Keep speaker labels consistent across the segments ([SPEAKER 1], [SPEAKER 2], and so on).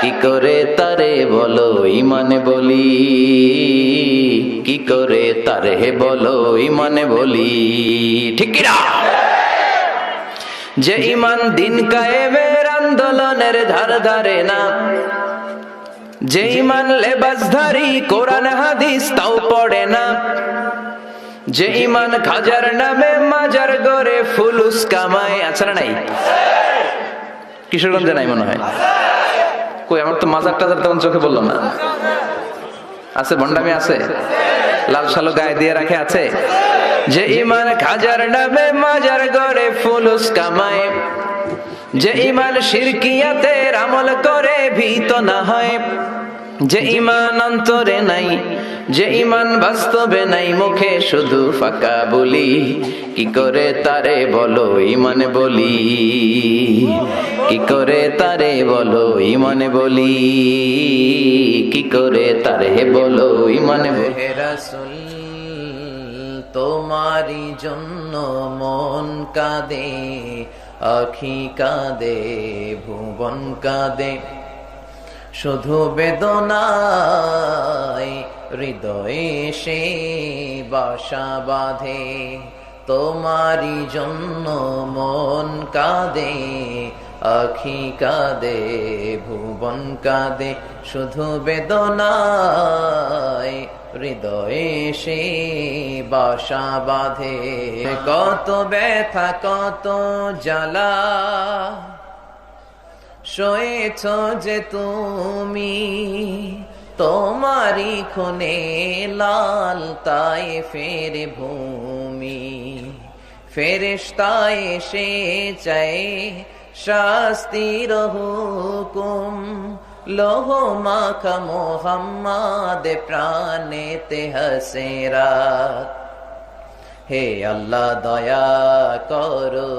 [SPEAKER 1] কি করে তারে বলো ইমানে বলি? কি করে তারে বলো ইমানে বলি? ঠিক কিনা? যে ইমান দিন কায়েমের আন্দোলনের ধার ধারে না। যে ইমান লেবাসধারী কোরআন হাদিস তাও পড়ে না। যে ইমান খাজার নামে মাজার গড়ে ফুলুস কামায়। আছে না নাই? কিশোরগঞ্জে নাই মনে হয়? কই, আমার তো মাজার টাজার তেমন চোখে বলল না। আছে, ভণ্ডামি আছে? লাল সালো গায়ে দিয়ে রাখে আছে? যে ইমান খাজার নামে মাজার গড়ে ফুলুস কামায়, যে ইমান শিরকিয়াতের আমল করে ভীত না হয় যে ইমান অন্তরে নাই, যে ইমান বাস্তবে নাই, মুখে শুধু ফাঁকা বলি। কি করে তারে বলো, ইমান বলি? কি করে তারে বলো, ইমানে বলি? কি করে তারে বলো, ইমানে রাসুল তোমারি জন্য মন কাঁদে, আখি কাঁদে, ভুবন কাঁদে। শুধু বেদনায় হৃদয়ে সে বাসা বাঁধে। তোমারি জন্য মন কাঁদে, আখি কাঁদে, ভুবন কাঁদে। শুধু বেদনায় হৃদয়ে সে বাসা বাঁধে। কত ব্যথা, কত জ্বালা শোয়েছ যে তুমি তোমারি খুনে লাল তাই ফের ভূমি। ফেরেশতায় সে চাই শাস্তির হুকুম। লোহ মাখা মোহাম্মদ প্রাণেতে হসেরাত হে আল্লাহ, দয়া করো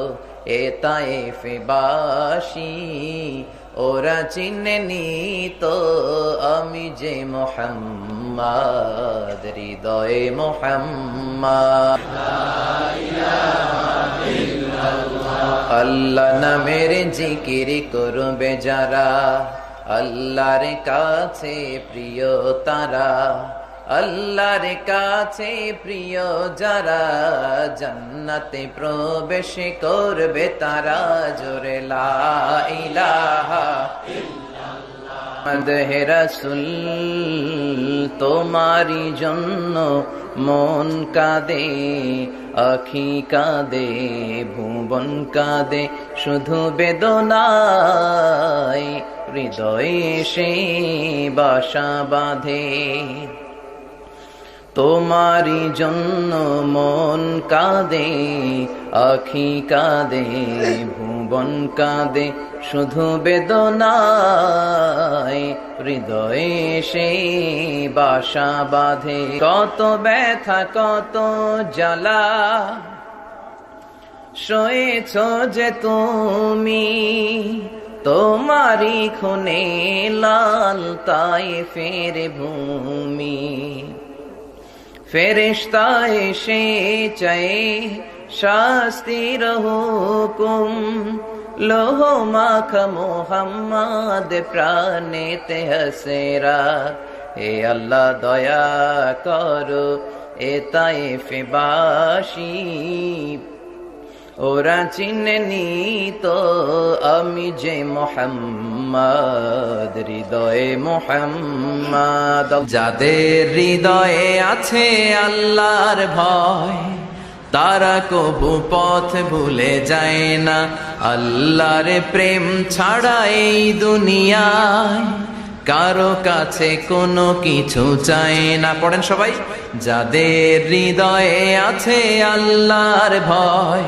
[SPEAKER 1] এ তাইফে বাসি, ওরা চিনেনি তো আমি যে মোহাম্মদ, হৃদয়ে মোহাম্মদ। আল্লাহ নামের জিকির করবে যারা, আল্লাহর কাছে প্রিয় তারা। আল্লাহর কাছে প্রিয় যারা জান্নাতে প্রবেশ করবে তারা জোরে লা ইলাহা তোমারি জন্য মন কাঁদে, আখি কাঁদে, ভুবন কাঁদে, শুধু বেদনায় হৃদয়ে সে বাসা বাঁধে। তোমারি জন্য মন কাঁদে, আখি কাঁদে, ভুবন কাঁদে, শুধু বেদনায় হৃদয়ে সে বাসা বাঁধে। কত ব্যথা, কত জ্বালা শোয়েছ যে তুমি তোমারি খুনে লাল তাই ফের ভূমি। ফেরিস্তা এসে চাই শাস্তির হুকুম লোহ মাখ মোহাম্মদ প্রাণেতে হসেরা। হে আল্লাহ দয়া করো, এ তাই বাসী ওরা চিনেনি তো আমি যে মোহাম্মদ, হৃদয়ে মোহাম্মদ। যাদের হৃদয়ে আছে আল্লাহর ভয়, তারা কবু পথ ভুলে যায় না। আল্লাহর প্রেম ছাড়া এই দুনিয়ায় কারও কাছে কোনো কিছু চায় না। পড়েন সবাই, যাদের হৃদয়ে আছে আল্লাহর ভয়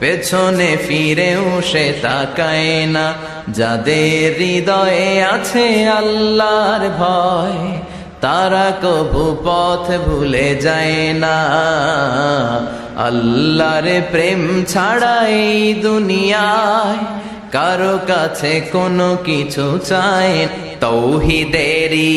[SPEAKER 1] পেছনে ফিরেও সে তাকায় না। যাদের হৃদয়ে আছে আল্লাহর ভয়, তারা কবু পথ ভুলে যায় না। আল্লাহর প্রেম ছাড়া এই দুনিয়ায় কারও কাছে কোনো কিছু চায় তৌহিদেরি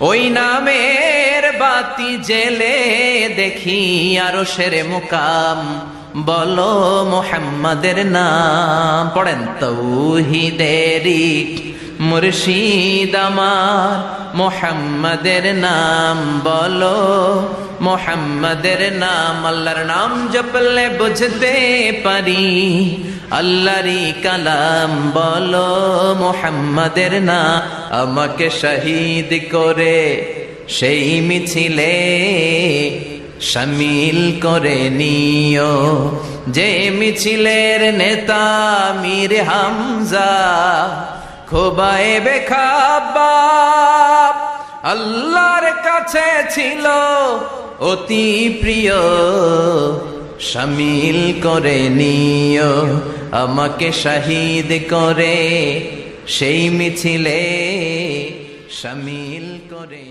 [SPEAKER 1] ওই নামের বাতি জেলে দেখি আরও সেরে মুকাম। বলো মোহাম্মদের নাম, পড়েন তৌহিদেরি মুর্শিদ আমার মোহাম্মদের নাম, বলো মোহাম্মদের নাম। আল্লাহর নাম জপলে বুঝতে পারি। আল্লাহরই কালাম বলো, মোহাম্মদের না, আমাকে শহীদ করে সেই মিছিলে সামিল করে নিও। যে মিছিলের নেতা মীর হামজা, খোবায়ে বেখাবাব, আল্লাহর কাছে ছিল অতি প্রিয়। শামিল করে নিও আমাকে শহীদ করে সেই মিছিলে শামিল করে